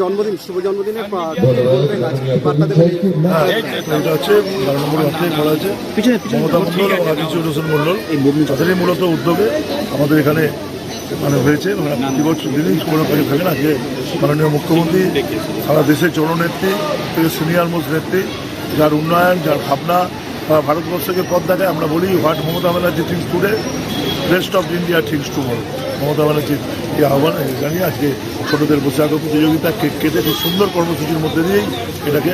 জন্মদিন শুভ জন্মদিনে হ্যাঁ আজিজুর হোসেন মূলত উদ্যোগে আমাদের এখানে মানে হয়েছে। ওনারা প্রতি বছর দিনই করে থাকেন। আজকে মাননীয় মুখ্যমন্ত্রী সারা দেশের জননেত্রী থেকে সিনিয়র মোস্ট নেত্রী যার উন্নয়ন যার ভাবনা বা ভারতবর্ষকে পথ দেখায় আমরা বলি what Mamata Banerjee thinks today rest of India thinks tomorrow. Mamata ব্যানার্জির এই আহ্বান জানিয়ে আজকে ছোটদের বসে আঁকা প্রতিযোগিতা কেটে খুব সুন্দর কর্মসূচির মধ্যে দিয়েই এটাকে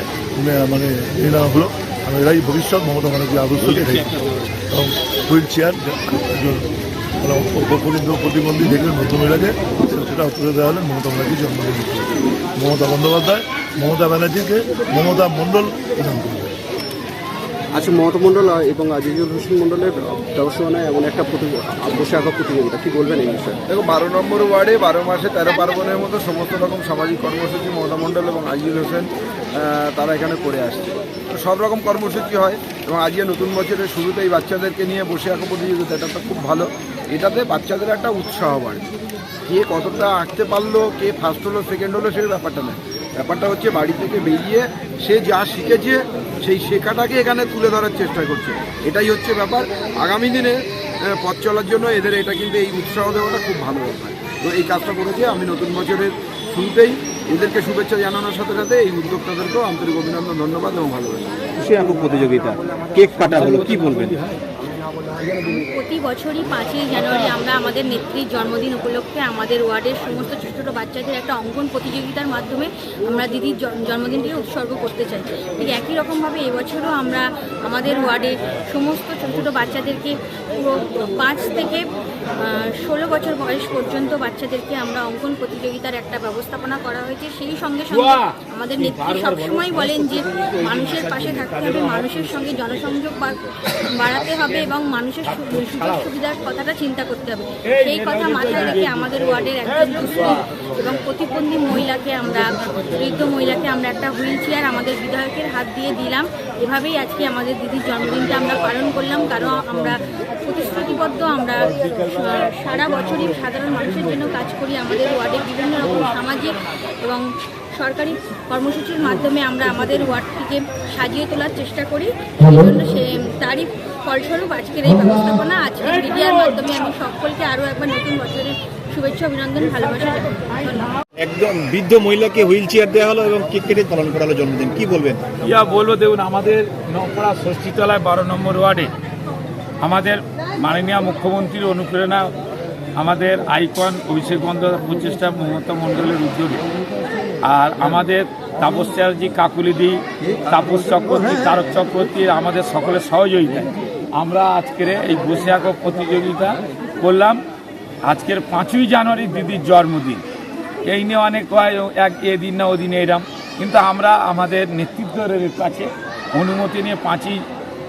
মানে নিয়ে নেওয়া হলো। কারণ এরাই ভবিষ্যৎ, মমতা ব্যানার্জির আদর্শকে এবং হুইল চেয়ার মানে প্রতিবন্ধী প্রতিবন্ধী দেখলে মধ্যমহিলাকে সেটা তুলে দেওয়া হলেন মমতা ব্যানার্জির জন্মদিন। মমতা বন্দ্যোপাধ্যায়, মমতা ব্যানার্জিকে মমতা মণ্ডল প্রদান করবে আচ্ছা মমতা মণ্ডল এবং আজিজুল হোসেন মণ্ডলের ব্যবস্থাপনায় এমন একটা বসে আঁকা প্রতিযোগিতা, কি বলবেন এই বিষয়ে? দেখো, বারো নম্বর ওয়ার্ডে বারো মাসে তেরো পার্বণের মতো সমস্ত রকম সামাজিক কর্মসূচি মমতা মণ্ডল এবং আজিজুল হোসেন তারা এখানে করে আসছে। তো সব রকম কর্মসূচি হয় এবং আজকে নতুন বছরের শুরুতেই বাচ্চাদেরকে নিয়ে বসে আঁকা প্রতিযোগিতা, এটা তো খুব ভালো। এটাতে বাচ্চাদের একটা উৎসাহ বাড়ে। কে কতটা আঁকতে পারল, কে ফার্স্ট হলো সেকেন্ড হলো, সেই ব্যাপারটা নয়। ব্যাপারটা হচ্ছে বাড়ি থেকে বেরিয়ে সে যা শিখেছে, সেই শেখাটাকে এখানে তুলে ধরার চেষ্টা করছে। এটাই হচ্ছে ব্যাপার। আগামী দিনে পথ চলার জন্য এদের এটা কিন্তু এই উৎসাহ দেওয়াটা খুব ভালো ব্যাপার তো এই কাজটা করেছে। আমি নতুন বছরের শুরুতেই এদেরকে শুভেচ্ছা জানানোর সাথে সাথে এই উদ্যোক্তাদেরকেও আন্তরিক অভিনন্দন, ধন্যবাদ এবং ভালোবাসা। বসে আঁকা প্রতিযোগিতা, কেক কাটা হলো, কি বলবেন? প্রতি বছরই পাঁচই জানুয়ারি আমরা আমাদের নেত্রীর জন্মদিন উপলক্ষে আমাদের ওয়ার্ডের সমস্ত ছোটো ছোটো বাচ্চাদের একটা অঙ্কন প্রতিযোগিতার মাধ্যমে আমরা দিদির জন্মদিনটিকে উৎসর্গ করতে চাই। ঠিক একই রকমভাবে এবছরও আমরা আমাদের ওয়ার্ডে সমস্ত ছোটো ছোটো বাচ্চাদেরকে পুরো পাঁচ থেকে ষোলো বছর বয়স পর্যন্ত বাচ্চাদেরকে আমরা অঙ্কন প্রতিযোগিতার একটা ব্যবস্থাপনা করা হয়েছে। সেই সঙ্গে সঙ্গে আমাদের নেত্রী সবসময় বলেন যে মানুষের পাশে থাকতে হবে মানুষের সঙ্গে জনসংযোগ বাড়াতে হবে এবং মানুষের সুযোগ সুবিধার কথাটা চিন্তা করতে হবে। সেই কথা মাথায় রেখে আমাদের ওয়ার্ডের একজন দুস্থ এবং প্রতিবন্ধী মহিলাকে আমরা বৃদ্ধ মহিলাকে আমরা একটা হুইল চেয়ার আমাদের বিধায়কের হাত দিয়ে দিলাম। এভাবেই আজকে আমাদের দিদির জন্মদিনটা আমরা পালন করলাম। কারণ আমরা প্রতিশ্রুতিবদ্ধ আমরা সারা বছরই সাধারণ মানুষের জন্য কাজ করি আমাদের ওয়ার্ডে বিভিন্ন রকম সামাজিক এবং সরকারি কর্মসূচির মাধ্যমে আমরা আমাদের ওয়ার্ডটিকে সাজিয়ে তোলার চেষ্টা করি। এই জন্য সে তারই ফলস্বরূপ আজকের এই ব্যবস্থাপনা আজকের মিডিয়ার মাধ্যমে আমি সকলকে আরও একবার নতুন বছরের শুভেচ্ছা অভিনন্দন ভালোবাসা একদম বৃদ্ধ মহিলাকে হুইল চেয়ার দেওয়া হলো এবং কেক কেটে পালন করা হলো জন্মদিন। কি বলবেন? ইয়া বলব দেখুন আমাদের নপাড়া ষষ্ঠীতলায় বারো নম্বর ওয়ার্ডে আমাদের মাননীয় মুখ্যমন্ত্রীর অনুপ্রেরণা আমাদের আইকন অভিষেক বন্দ্যোপাধ্যায় প্রচেষ্টা মমতা মণ্ডলের উদ্যোগে। আর আমাদের তাপস চ্যাটার্জি, কাকুলিদি, তাপস চক্রবর্তী, তারক চক্রবর্তী আমাদের সকলের সহযোগিতায় আমরা আজকের এই বসে আঁকো প্রতিযোগিতা করলাম। আজকের পাঁচই জানুয়ারি দিদির জন্মদিন। এই নিয়ে অনেক হয়, এক এদিন না ওদিন এরাম। কিন্তু আমরা আমাদের নেতৃত্বের কাছে অনুমতি নিয়ে পাঁচই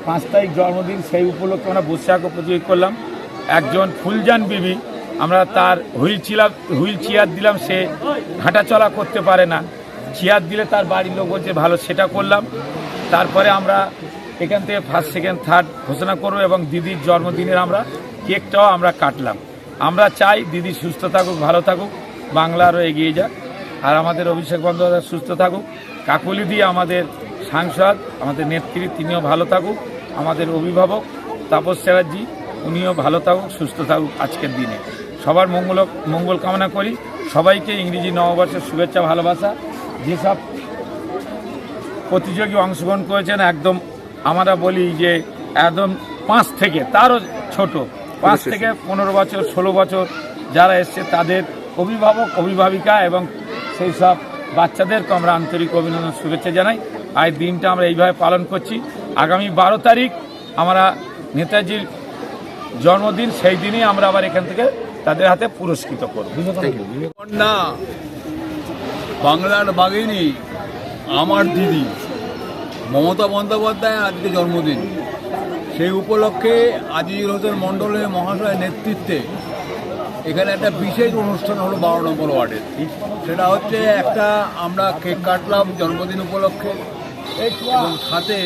পাঁচ তারিখ জন্মদিন, সেই উপলক্ষে আমরা বসে আঁকো প্রতিযোগিতা করলাম। একজন ফুলজান বিবি, আমরা তার হুইল চিলা হুইল চেয়ার দিলাম, সে হাঁটা চলা করতে পারে না। চেয়ার দিলে তার বাড়ির লোক বলছে, ভালো, সেটা করলাম। তারপরে আমরা এখান থেকে ফার্স্ট সেকেন্ড থার্ড ঘোষণা করব এবং দিদির জন্মদিনের আমরা কেকটাও আমরা কাটলাম। আমরা চাই দিদি সুস্থ থাকুক, ভালো থাকুক, বাংলা আরও এগিয়ে যাক। আর আমাদের অভিষেক বন্দ্যোপাধ্যায় সুস্থ থাকুক। কাকলি দিয়ে আমাদের সাংসদ, আমাদের নেত্রী, তিনিও ভালো থাকুক। আমাদের অভিভাবক তাপস চ্যাটার্জি উনিও ভালো থাকুক সুস্থ থাকুক আজকের দিনে। সবার মঙ্গল মঙ্গল কামনা করি। সবাইকে ইংরেজি নববর্ষের শুভেচ্ছা ভালোবাসা। যেসব প্রতিযোগী অংশগ্রহণ করেছেন একদম আমরা বলি যে একদম পাঁচ থেকে তারও ছোট পাঁচ থেকে পনেরো বছর ষোলো বছর যারা এসছে তাদের অভিভাবক অভিভাবিকা এবং সেই সব বাচ্চাদেরকে আমরা আন্তরিক অভিনন্দন শুভেচ্ছা জানাই। আর দিনটা আমরা এইভাবে পালন করছি। আগামী বারো তারিখ আমরা নেতাজির জন্মদিন সেই দিনই আমরা আবার এখান থেকে তাদের হাতে পুরস্কৃত করব। কন্যা বাংলার বাঘিনী আমার দিদি মমতা বন্দ্যোপাধ্যায় আজকে জন্মদিন। সেই উপলক্ষে আজিজুল হোসেন মণ্ডলের মহাশয়ের নেতৃত্বে এখানে একটা বিশেষ অনুষ্ঠান হলো বারো নম্বর ওয়ার্ডের। সেটা হচ্ছে একটা আমরা কেক কাটলাম জন্মদিন উপলক্ষে। এবং সাথে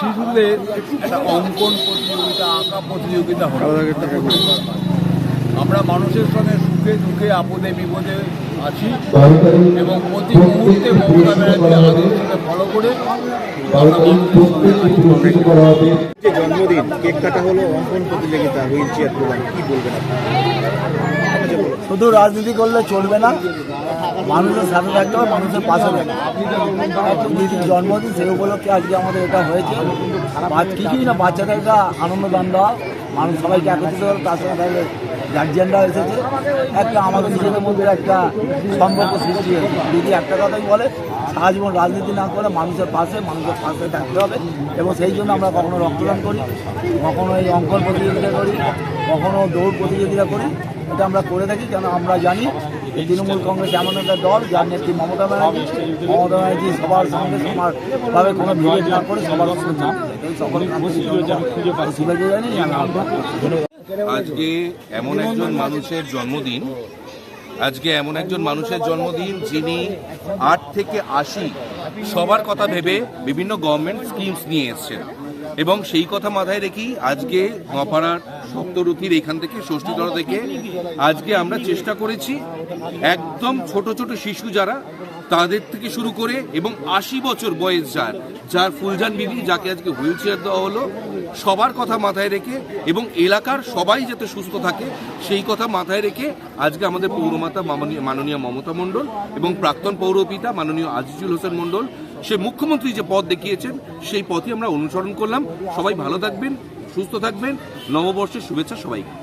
শিশুদের একটা অঙ্কন প্রতিযোগিতা আঁকা প্রতিযোগিতা হলো। আমরা মানুষের সঙ্গে সুখে দুঃখে আপদে বিপদে আছি এবং প্রতি মুহূর্তে মমতা ব্যানার্জি আদর্শকে ফলো করে। যে জন্মদিন কেক কাটা হলো অঙ্কন প্রতিযোগিতা হুইল চেয়ার প্রদান কি বলবেন আপনি শুধু রাজনীতি করলে চলবে না, মানুষের সাথে থাকতে হবে, মানুষের পাশে থাকতে দিদির জন্মদিন সেই উপলক্ষে আজকে আমাদের এটা হয়েছে। কিছুই না, বাচ্চাদের একটা আনন্দ দান দেওয়া। মানুষ সবাইকে একত্রিত করে, তার সঙ্গে তাদের গার্জিয়ানরা এসেছে। একটা আমাদের নিজেদের মধ্যে একটা সম্পর্ক সৃষ্টি হয়েছে। দিদি একটা কথাই বলে, সারা জীবন রাজনীতি না করে মানুষের পাশে মানুষের পাশে থাকতে হবে এবং সেই জন্য আমরা কখনো রক্তদান করি, কখনো এই অঙ্কন প্রতিযোগিতা করি, কখনো দৌড় প্রতিযোগিতা করি। এটা আমরা করে থাকি কেন আমরা জানি এই তৃণমূল কংগ্রেস এমন একটা দল যার নেত্রী মমতা ব্যানার্জি মমতা ব্যানার্জি সবার সঙ্গে সমানভাবে কোনো বিরোধ না করে সবার সঙ্গে শুভেচ্ছা জানি আজকে এমন একজন মানুষের জন্মদিন আজকে এমন একজন মানুষের জন্মদিন যিনি আট থেকে আশি সবার কথা ভেবে বিভিন্ন গভর্নমেন্ট স্কিমস নিয়ে এসছেন। এবং সেই কথা মাথায় রেখেই আজকে নপাড়ার সপ্তরথীর এখান থেকে ষষ্ঠীতলা থেকে আজকে আমরা চেষ্টা করেছি একদম ছোট ছোট শিশু যারা তাদের থেকে শুরু করে এবং আশি বছর বয়স যার যার ফুলজান বিবি যাকে আজকে হুইল চেয়ার দেওয়া হলো, সবার কথা মাথায় রেখে এবং এলাকার সবাই যাতে সুস্থ থাকে সেই কথা মাথায় রেখে আজকে আমাদের পৌরমাতা মাননীয় মাননীয় মমতা মণ্ডল এবং প্রাক্তন পৌরপিতা মাননীয় আজিজুল হোসেন মণ্ডল সে মুখ্যমন্ত্রী যে পথ দেখিয়েছেন, সেই পথই আমরা অনুসরণ করলাম। সবাই ভালো থাকবেন, সুস্থ থাকবেন। নববর্ষের শুভেচ্ছা সবাইকে।